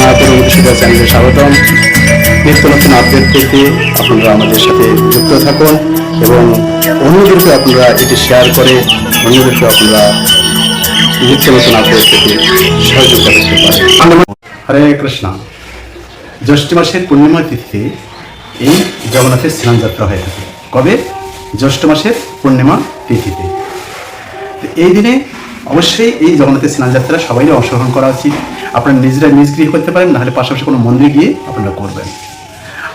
মায়াপুর উদ্দেশ্যিকা চ্যানেলে স্বাগতম। নিত্য নতুন আপডেট পেতে আপনারা আমাদের সাথে যুক্ত থাকুন এবং অন্যদেরকে আপনারা এটি শেয়ার করে অন্যদেরকে আপনারা নিত্য নতুন আপডেট পেতে সহযোগিতা করতে পারেন। হরে কৃষ্ণ। জ্যৈষ্ঠ মাসের পূর্ণিমা তিথিতে এই জগন্নাথের স্নানযাত্রা হয়ে থাকে। কবে? জ্যৈষ্ঠ মাসের পূর্ণিমা তিথিতে। এই দিনে অবশ্যই এই জগন্নাথের স্নানযাত্রা সবাইকে অংশগ্রহণ করা উচিত। আপনারা নিজেরা নিজ গৃহে করতে পারেন, নাহলে পাশাপাশি কোনো মন্দিরে গিয়ে আপনারা করবেন।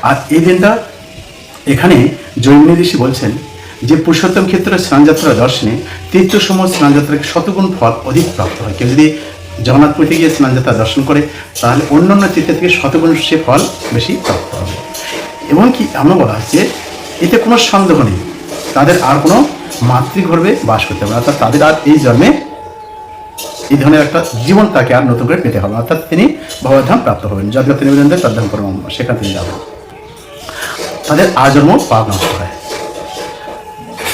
আর এই দিনটা এখানে জৈমিনী ঋষি বলছেন যে পুরুষোত্তম ক্ষেত্রে স্নানযাত্রা দর্শনে তীর্থসমূহ স্নানযাত্রাকে শতগুণ ফল অধিক প্রাপ্ত হয়। কেউ যদি জগন্নাথপুরীতে গিয়ে স্নানযাত্রা দর্শন করে, তাহলে অন্যান্য তীর্থ থেকে শতগুণ সে ফল বেশি প্রাপ্ত হবে। এবং কি আমরা বলা হচ্ছে, এতে কোনো সন্দেহ নেই। তাদের আর কোনো মাতৃগর্ভে বাস করতে হবে অর্থাৎ তাদের আর এই জন্মে এই ধরনের একটা জীবন তাকে আর নতুন করে পেতে হবে। অর্থাৎ তিনি ভগবধাম প্রাপ্ত হবেন। যজ্ঞ তিনি বলেন তদ্ধাম কর্ম সেখান তিনি যাবেন। তাদের আজন্ম পাপ নষ্ট হয়।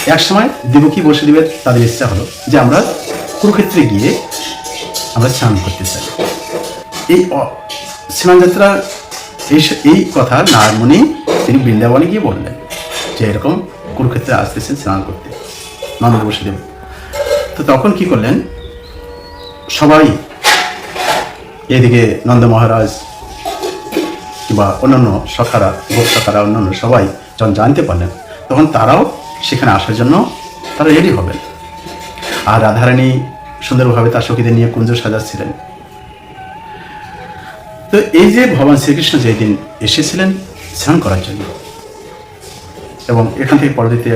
এক সময় দেবকী বসুদেবের তাদের ইচ্ছা হলো যে আমরা কুরুক্ষেত্রে গিয়ে আমরা স্নান করতে চাই। এই স্নানযাত্রা এই এই কথা নারমণি তিনি বৃন্দাবনে গিয়ে বললেন যে এরকম কুরুক্ষেত্রে আসতেছেন স্নান করতে। নন্দ বসুদেব। তো তখন কি করলেন? সবাই এদিকে নন্দ মহারাজ কিংবা অন্যান্য সখারা, গোপ সখারা, অন্যান্য সবাই যখন জানতে পারলেন, তখন তারাও সেখানে আসার জন্য তারা রেডি হবেন। আর রাধারানী সুন্দরভাবে তার সখীদের নিয়ে কুঞ্জ সাজাচ্ছিলেন। তো এই যে ভগবান শ্রীকৃষ্ণ যেদিন এসেছিলেন স্নান করার জন্য, এবং এখান থেকে পরবর্তীতে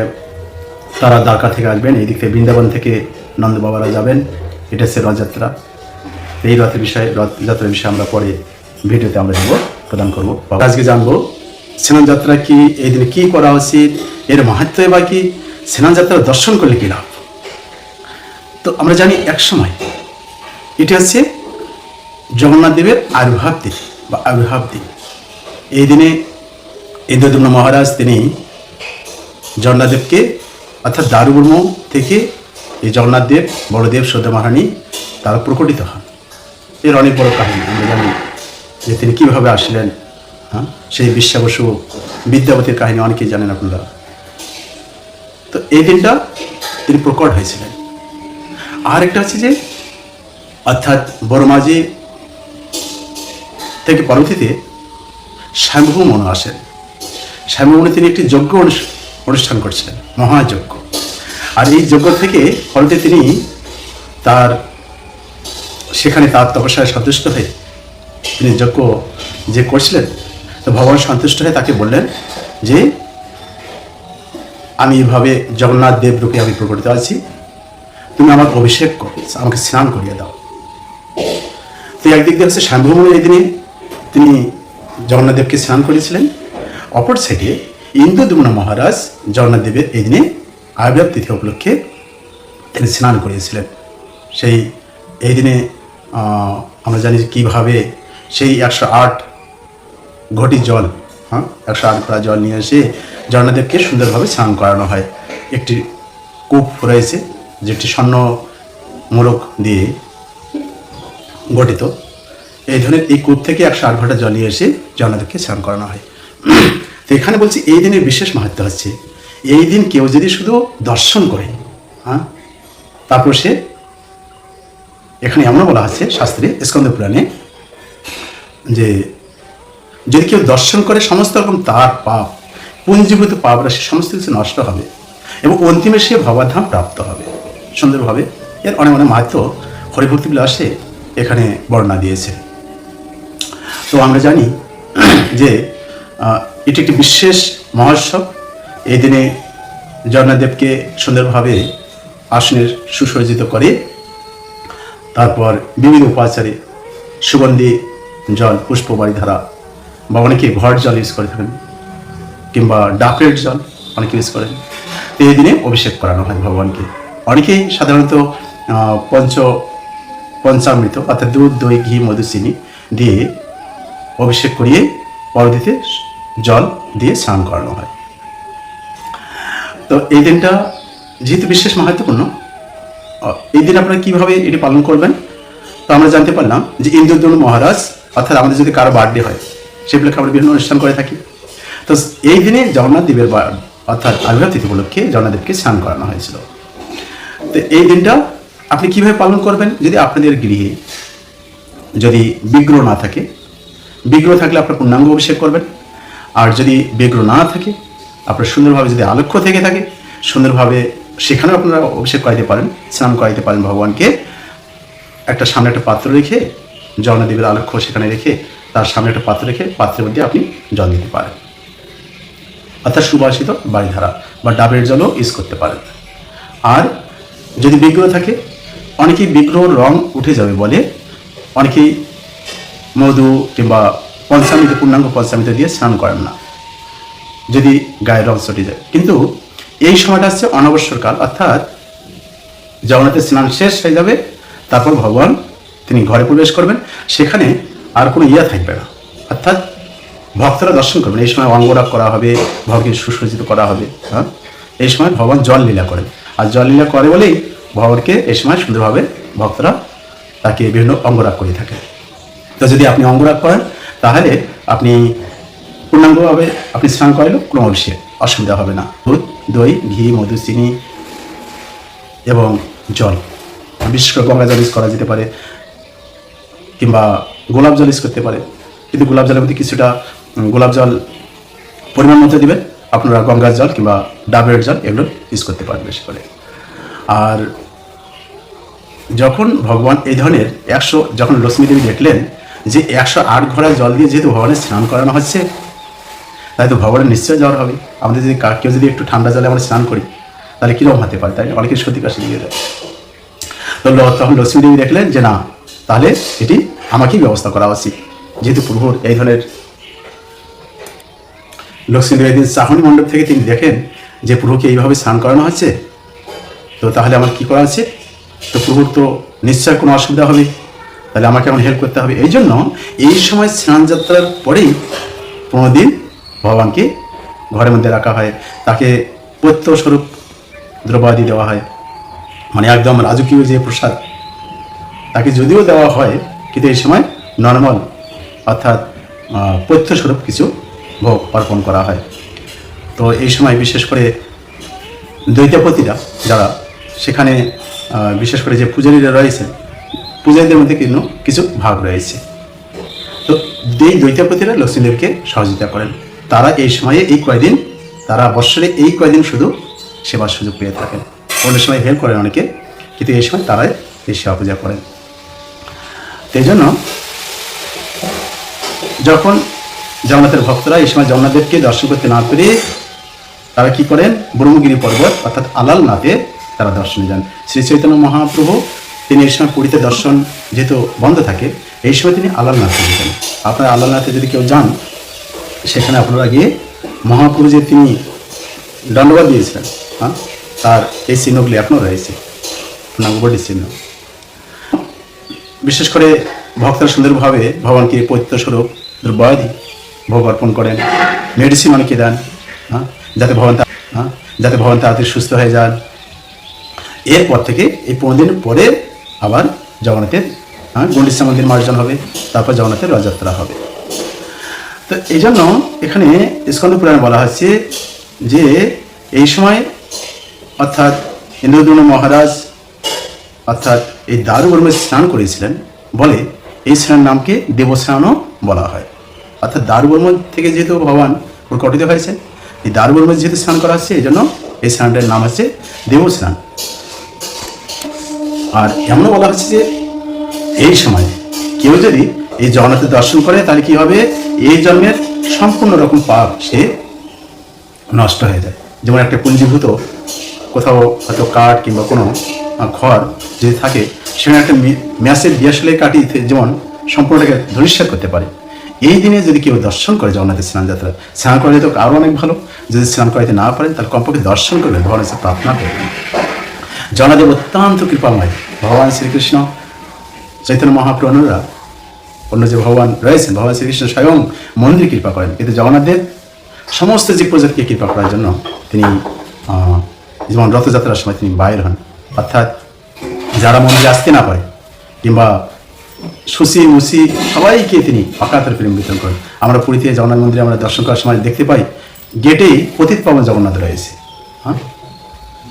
তারা দ্বারকা থেকে আসবেন এই দিক থেকে বৃন্দাবন থেকে নন্দ বাবারা যাবেন এটা হচ্ছে রথযাত্রা। এই রথের বিষয়ে রথযাত্রার বিষয়ে আমরা পরে ভিডিওতে আমরা দেবো প্রদান করব। আজকে জানব, স্নানযাত্রা কি, এই দিনে কি করা উচিত, এর মাহাত্ম বা কি স্নানযাত্রা দর্শন করলে কি লাভ? তো আমরা জানি এক সময়, এটা হচ্ছে জগন্নাথ দেবের আবির্ভাব দিন বা আবির্ভাব দিন। এই দিনে ইন্দ্রদম্ন মহারাজ তিনি জগন্নাথদেবকে অর্থাৎ দারুব্রহ্ম থেকে এই জগন্নাথ দেব, বড়দেব সদ্য মহারানী, তারা প্রকটিত হন। এর অনেক বড় কাহিনী, আমরা জানি যে তিনি কীভাবে আসলেন হ্যাঁ? সেই বিশ্বা বসু বিদ্যাপতির কাহিনী অনেকেই জানেন আপনারা তো এই দিনটা তিনি প্রকট হয়েছিলেন। আর একটা হচ্ছে যে, অর্থাৎ বড় মাঝি থেকে পরবর্তীতে শ্যামভূ মনে আসেন। শ্যামভূমনে তিনি একটি যজ্ঞ অনুষ- অনুষ্ঠান করছিলেন, মহাযজ্ঞ। আর এই যজ্ঞ থেকে ফলতে তিনি তার সেখানে তার তপস্যায় সন্তুষ্ট হয়ে তিনি যজ্ঞ যে করছিলেন, তো ভগবান সন্তুষ্ট হয়ে তাকে বললেন যে, আমি এভাবে জগন্নাথ দেব রূপে আমি প্রকটিত আছি। তুমি আমার অভিষেক করো, আমাকে স্নান করিয়ে দাও। তো একদিক দিয়ে হচ্ছে শ্যামভূমনের এই দিনে তিনি জগন্নাথ দেবকে স্নান করেছিলেন অপর সাইডে ইন্দ্রদুম্ন মহারাজ জগন্নাথ দেবের এই দিনে আবির্ভাব তিথি উপলক্ষে তিনি স্নান করিয়েছিলেন। সেই এই দিনে আমরা জানি কীভাবে সেই একশো আট ঘটি জল হ্যাঁ একশো আট ঘোড়া জল নিয়ে এসে জগন্নাথদেবকে সুন্দরভাবে স্নান করানো হয়। একটি কূপ রয়েছে, যেটি স্বর্ণ মোরক দিয়ে গঠিত। এই ধরনের এই কূপ থেকে একশো আট ঘণ্টা জল নিয়ে এসে জগন্নাথকে স্নান করানো হয়। তো এখানে বলছি, এই দিনের বিশেষ মাহাত্ম হচ্ছে এই দিন কেউ যদি শুধু দর্শন করে হ্যাঁ তারপর সে এখানে এমন বলা আছে শাস্ত্রে স্কন্দ পুরাণে, যে যদি কেউ দর্শন করে সমস্ত রকম তার পাপ, পুঞ্জীভূত পাপ রাশি, সমস্ত কিছু নষ্ট হবে এবং অন্তিমে সে ভবাধাম প্রাপ্ত হবে। সুন্দরভাবে এর অনেক অনেক মাহাত্ম হরিভক্তি বিলাসে এখানে বর্ণনা দিয়েছে। তো আমরা জানি যে এটি একটি বিশেষ মহোৎসব এই দিনে জগন্নাথদেবকে সুন্দরভাবে আসনের সুসজ্জিত করে, তারপর বিভিন্ন উপাচারে সুগন্ধি জল পুষ্পবাড়ি ধারা বা অনেকে ঘর জল ইউজ করে থাকেন কিংবা ডাকের জল অনেকে ইউজ করেন। এই দিনে অভিষেক করানো হয় ভগবানকে। অনেকেই সাধারণত পঞ্চ, পঞ্চামৃত অর্থাৎ দুধ, দই, ঘি মধু চিনি দিয়ে অভিষেক করিয়ে পরবর্তীতে জল দিয়ে স্নান করানো হয়। তো এই দিনটা যেহেতু বিশেষ মাহাত্মপূর্ণ এই দিন আপনারা কীভাবে এটি পালন করবেন, তো আমরা জানতে পারলাম যে ইন্দ্রদ্যুম্ন মহারাজ, অর্থাৎ আমাদের যদি কারও বার্থডে হয় সেগুলোকে আমরা বিভিন্ন অনুষ্ঠান করে থাকি। তো এই দিনে জগন্নাথ দেবের অর্থাৎ আবির্ভাব তিথি উপলক্ষে জগন্নাথ দেবকে স্নান করানো হয়েছিল। তো এই দিনটা আপনি কীভাবে পালন করবেন, যদি আপনাদের গৃহে যদি বিগ্রহ না থাকে, বিগ্রহ থাকলে আপনার পূর্ণাঙ্গ অভিষেক করবেন, আর যদি বিগ্রহ না থাকে আপনার সুন্দরভাবে যদি আলক্ষ্য থেকে থাকে, সুন্দরভাবে সেখানেও আপনারা অভিষেক করাইতে পারেন, স্নান করাইতে পারেন ভগবানকে। একটা সামনে একটা পাত্র রেখে, জগন্নাথদেবের আলক্ষ্য সেখানে রেখে, তার সামনে একটা পাত্র রেখে পাত্রের মধ্যে আপনি জল দিতে পারেন। অর্থাৎ সুবাসিত বাড়িধারা বা ডাবের জলও ইউজ করতে পারেন। আর যদি বিগ্রহ থাকে, অনেকেই বিগ্রহর রং উঠে যাবে বলে, অনেকেই মধু কিংবা পঞ্চামৃত, পূর্ণাঙ্গ পঞ্চামৃত দিয়ে স্নান করেন না। যদি গায়ের রং চটে যায়। কিন্তু এই সময়টা হচ্ছে অনবসরকাল অর্থাৎ জগন্নাথের স্নান শেষ হয়ে যাবে, তারপর ভগবান তিনি ঘরে প্রবেশ করবেন, সেখানে আর কোনো ইয়া থাকবে না। অর্থাৎ ভক্তরা দর্শন করবেন। এই সময় অঙ্গরাগ করা হবে ভগকে সুসজ্জিত করা হবে হ্যাঁ? এই সময় ভগবান জল লীলা করেন। আর জল লীলা করে বলেই ভগবানকে এই সময় সুন্দরভাবে ভক্তরা তাকে বিভিন্ন অঙ্গরাগ করে থাকে তো যদি আপনি অঙ্গরাগ করেন, তাহলে আপনি পূর্ণাঙ্গভাবে আপনি স্নান করাইলেও কোনো অসুবিধা হবে না। দুধ, দই, ঘি মধু চিনি এবং জল। বিশেষ করে গঙ্গা জল ইউজ করা যেতে পারে কিংবা গোলাপ জল ইউজ করতে পারে। কিন্তু গোলাপ জলের মধ্যে কিছুটা গোলাপ জল পরিমাণ মতো দিবেন। আপনারা গঙ্গার জল কিংবা ডাবের জল এগুলো ইউজ করতে পারেন বেশি করে। আর যখন ভগবান এই ধরনের একশো, যখন লক্ষ্মী দেবী দেখলেন যে একশো আট ঘোড়া জল দিয়ে যেহেতু ভগবানের স্নান করানো হচ্ছে তাই তো ভগবানের নিশ্চয় জ্বর হবে। আমাদের যদি কেউ যদি একটু ঠান্ডা জলে আমরা স্নান করি, তাহলে কীরকম হতে পারে তাই? অনেকের সত্যি কাশি দিয়ে দেয় তো তখন লক্ষ্মী দেবী দেখলেন যে না, তাহলে এটি আমাকেই ব্যবস্থা করা উচিত। যেহেতু প্রভুর এই ধরনের লক্ষ্মী দেবী চাহনি মণ্ডপ থেকে তিনি দেখেন যে প্রভুকে এইভাবে স্নান করানো হচ্ছে, তো তাহলে আমার কি করা আছে তো প্রভুর তো নিশ্চয় কোনো অসুবিধা হবে। তাহলে আমাকে এখন হেল্প করতে হবে। এই জন্য এই সময় স্নান যাত্রার পরেই পনেরো দিন ভগবানকে ঘরের মধ্যে রাখা হয়, তাকে প্রত্যস্বরূপ দ্রব্যাদি দেওয়া হয়। মানে একদম রাজকীয় যে প্রসাদ, তাকে যদিও দেওয়া হয়, কিন্তু এই সময় নর্মাল অর্থাৎ পথ্যস্বরূপ কিছু ভোগ অর্পণ করা হয়। তো এই সময় বিশেষ করে দ্বৈতাপতিরা যারা, সেখানে বিশেষ করে যে পূজারীরা রয়েছে, পূজারীদের মধ্যে কিন্তু কিছু ভাগ রয়েছে। তো এই দ্বৈতাপতিরা লক্ষ্মীদেবকে সহযোগিতা করেন। তারা এই সময়ে এই কয়দিন, তারা বৎসরে এই কয়দিন শুধু সেবার সুযোগ পেয়ে থাকেন। অন্য সময় হেল্প করেন অনেকে, কিন্তু এই সময় তারাই এই সেবা পূজা করেন। এই জন্য যখন জগন্নাথের ভক্তরা এই সময় জগন্নাথদেবকে দর্শন করতে না পেরে, তারা কি করেন? ব্রহ্মগিরি পর্বত, অর্থাৎ আলালনাথে তারা দর্শনে যান। শ্রী চৈতন্য মহাপ্রভু তিনি এই সময় পুরীতে দর্শন যেহেতু বন্ধ থাকে, এই সময় তিনি আলালনাথে যেতেন আপনারা আলালনাথে যদি কেউ যান সেখানে আপনারা গিয়ে মহাপ্রভু যে তিনি দণ্ডবাদ দিয়েছিলেন হ্যাঁ? তার এই চিহ্নগুলি এখনও রয়েছে। নাগবডি চিহ্ন বিশেষ করে ভক্তরা সুন্দরভাবে ভগবানকে পৈত্যস্বরূপ দ্রব্যাদি ভোগ অর্পণ করেন, মেডিসিন অনেকে দেন হ্যাঁ? যাতে ভগবান হ্যাঁ? যাতে ভগবান তাড়াতাড়ি সুস্থ হয়ে যান। এরপর থেকে এই পনেরো দিন পরে আবার জগন্নাথের হ্যাঁ? গণ্ডিসা মন্দির মার্জন হবে, তারপর জগন্নাথের রথযাত্রা হবে। তো এই জন্য এখানে স্কন্দ পুরাণে বলা হচ্ছে যে এই সময় অর্থাৎ ইন্দ্রদ্রুম মহারাজ অর্থাৎ এই দারুবর্মে স্নান করেছিলেন বলে এই স্নান নামকে দেবস্নানও বলা হয়। অর্থাৎ দারুবর্ম থেকে যেহেতু ভগবান প্রকটিত হয়েছে, এই দারুবর্মে যেহেতু স্নান করা হচ্ছে এই জন্য এই স্নানটার নাম হচ্ছে দেবস্নান। আর এমনও বলা হচ্ছে যে এই সময় কেউ যদি এই জগন্নাথের দর্শন করে, তাহলে কি হবে? এই জন্মের সম্পূর্ণ রকম পাপ সে নষ্ট হয়ে যায়। যেমন একটা পুঞ্জীভূত কোথাও হয়তো কাঠ কিংবা কোনো ঘর যদি থাকে, সেখানে একটা ম্যাসের দিয়াশালে কাটি থে- যেমন সম্পূর্ণটাকে ধরিষ্যাত করতে পারে। এই দিনে যদি কেউ দর্শন করে জগন্নাথের স্নান যাত্রা, স্নান করলে তো আরও অনেক ভালো। যদি স্নান করাইতে না পারেন, তাহলে কমপক্ষে দর্শন করবেন, ভগবানের কাছে প্রার্থনা করবেন। জগন্নাথদেব অত্যন্ত কৃপাময় ভগবান শ্রীকৃষ্ণ, চৈতন্য মহাপ্রভুরা অন্য যে ভগবান রয়েছেন, ভগবান শ্রীকৃষ্ণ স্বয়ং মন্দির কৃপা করেন। কিন্তু জগন্নাথদেব সমস্ত জীব প্রজাতিকে কৃপা করার জন্য তিনি যেমন রথযাত্রার সময় তিনি বাইর হন। অর্থাৎ যারা মন্দিরে আসতে না পারে, কিংবা সুসি মুসি সবাইকে তিনি অকাতর প্রেম বিতরণ করেন। আমরা পুরীতে জগন্নাথ মন্দিরে আমরা দর্শন করার সময় দেখতে পাই, গেটেই পতিত পাবন জগন্নাথ রয়েছে। হ্যাঁ?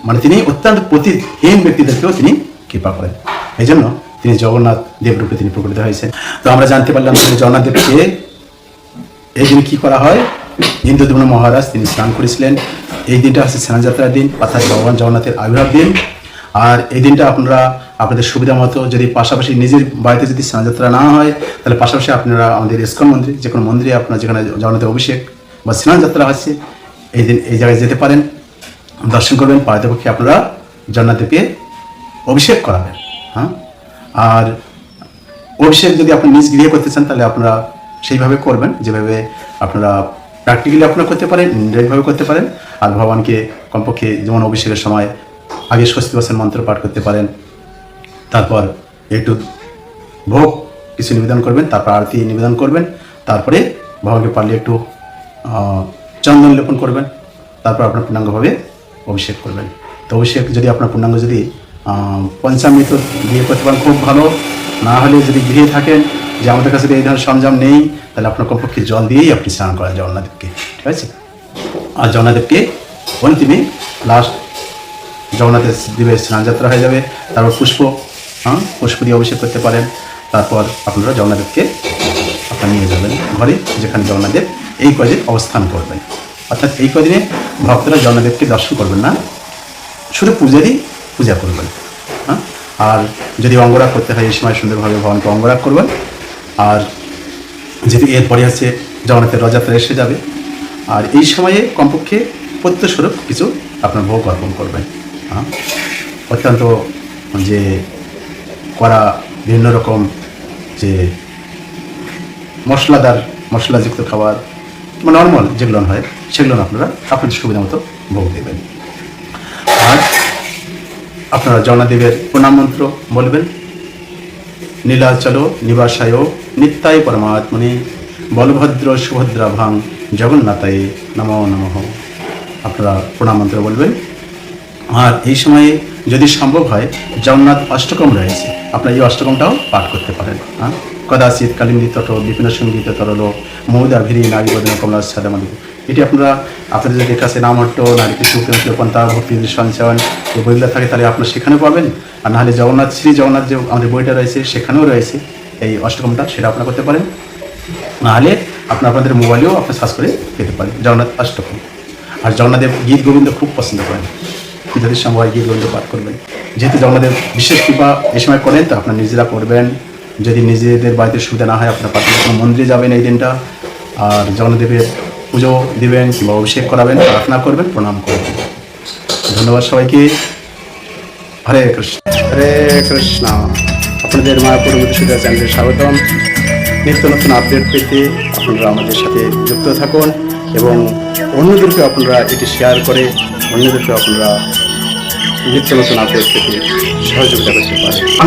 মানে তিনি অত্যন্ত পতিতহীন ব্যক্তিদেরকেও তিনি কৃপা করেন। এই জন্য তিনি জগন্নাথ দেবরূপে তিনি প্রকটিত হয়েছেন। তো আমরা জানতে পারলাম তিনি জগন্নাথ দেবকে এই দিন কি করা হয়? ইন্দ্রদেব মহারাজ তিনি স্নান করেছিলেন। এই দিনটা হচ্ছে স্নানযাত্রার দিন, অর্থাৎ ভগবান জগন্নাথের আবির্ভাব দিন। আর এই দিনটা আপনারা, আপনাদের সুবিধা মতো যদি পাশাপাশি নিজের বাড়িতে যদি স্নানযাত্রা না হয়, তাহলে পাশাপাশি আপনারা আমাদের ইস্কন মন্দির, যে কোনো মন্দিরে আপনার যেখানে জগন্নাথের অভিষেক বা স্নানযাত্রা হচ্ছে, এই দিন, এই জায়গায় যেতে পারেন। দর্শন করবেন পারতপক্ষে আপনারা জগন্নাথদেবকে অভিষেক করাবেন। হ্যাঁ? আর অভিষেক যদি আপনি নিজ গৃহে করতে চান, তাহলে আপনারা সেইভাবে করবেন, যেভাবে আপনারা প্র্যাকটিক্যালি আপনারা করতে পারেন ইনডাইরেক্টভাবে করতে পারেন। আর ভগবানকে কমপক্ষে যেমন অভিষেকের সময় আগে স্বস্তি বসেন মন্ত্র পাঠ করতে পারেন, তারপর একটু ভোগ কিছু নিবেদন করবেন, তারপর আরতি নিবেদন করবেন, তারপরে ভগবানকে পারলে একটু চন্দন লেপন করবেন, তারপর আপনার পূর্ণাঙ্গভাবে অভিষেক করবেন। তো অভিষেক যদি আপনার পূর্ণাঙ্গ যদি পঞ্চামৃত দিয়ে করতে পারেন খুব ভালো। না হলে যদি গৃহে থাকেন, যে আমাদের কাছে এই ধরনের সরঞ্জাম নেই, তাহলে আপনার কমপক্ষে জল দিয়েই আপনি স্নান করেন জগন্নাথদেবকে। ঠিক আছে? আর জগন্নাথদেবকে অন্তিমে লাস্ট জগন্নাথের দেবের স্নানযাত্রা হয়ে যাবে। তারপর পুষ্প হ্যাঁ পুষ্প দিয়ে অভিষেক করতে পারেন। তারপর আপনারা জগন্নাথদেবকে আপনারা নিয়ে যাবেন ঘরে, যেখানে জগন্নাথদেব এই কদিন অবস্থান করবেন। অর্থাৎ এই কদিনে ভক্তরা জগন্নাথদেবকে দর্শন করবেন না। শুধু পূজারই পূজা করবেন হ্যাঁ? আর যদি অঙ্গরাগ করতে হয়, এই সময় সুন্দরভাবে ভগবানকে অঙ্গরাগ করবেন। আর যেহেতু এরপরে হচ্ছে জগন্নাথের রথযাত্রা এসে যাবে, আর এই সময়ে কমপক্ষে প্রত্যস্বরূপ কিছু আপনার ভোগ অর্পণ করবেন হ্যাঁ? অত্যন্ত যে করা বিভিন্ন রকম যে মশলাদার, মশলাযুক্ত খাবার নর্মাল যেগুলো হয়, সেগুলো আপনারা আপনাদের সুবিধা মতো ভোগ দেবেন। আপনারা জগন্নাথদেবের প্রণাম মন্ত্র বলবেন, নীলাচল নিবাসায় নিত্যায় পরমাত্মনে, বলভদ্র সুভদ্রা ভাং জগন্নাথায় নম নমঃ। আপনারা প্রণাম মন্ত্র বলবেন। আর এই সময়ে যদি সম্ভব হয়, জগন্নাথ অষ্টকম রয়েছে। আপনারা এই অষ্টকমটাও পাঠ করতে পারেন হ্যাঁ? কদাচিৎ কালিন্দী তট বিপিন সংগীত তরল মৌদা ভিরি নারী বদন কমলা সাদামাদি এটি আপনারা, আপনাদের যদি কাছে নামহট্ট নারী কৃষ্ণ পন্থা ভক্তি সঞ্চয়ন যে বইগুলো থাকে, তাহলে আপনারা সেখানে পাবেন। আর নাহলে জগন্নাথ, শ্রী জগন্নাথ যে আমাদের বইটা রয়েছে, সেখানেও রয়েছে এই অষ্টকমটা, সেটা আপনারা করতে পারেন। নাহলে আপনার আপনাদের মোবাইলেও আপনি সার্চ করে পেতে পারেন, জগন্নাথ অষ্টকম। আর জগন্নাথদেব গীত গোবিন্দ খুব পছন্দ করেন। যদি সময় গীত গোবিন্দ পাঠ করবেন। যেহেতু জগন্নাথদেব বিশেষ কৃপা এই সময় করেন তো আপনার নিজেরা করবেন। যদি নিজেদের বাড়িতে সুবিধা না হয়, আপনার পাশে মন্দিরে যাবেন এই দিনটা। আর জগন্নাথদেবের পুজো দিবেন কিংবা অভিষেক করাবেন, প্রার্থনা করবেন, প্রণাম করবেন। ধন্যবাদ সবাইকে। হরে কৃষ্ণ। হরে কৃষ্ণ। আপনাদের মায়াপুর মধুসূদা চ্যানেলে স্বাগতম। নিত্য নতুন আপডেট পেতে আপনারা আমাদের সাথে যুক্ত থাকুন এবং অন্যদেরকে আপনারা এটি শেয়ার করে অন্যদেরকে আপনারা নিত্য নতুন আপডেট পেতে সহযোগিতা করতে পারেন।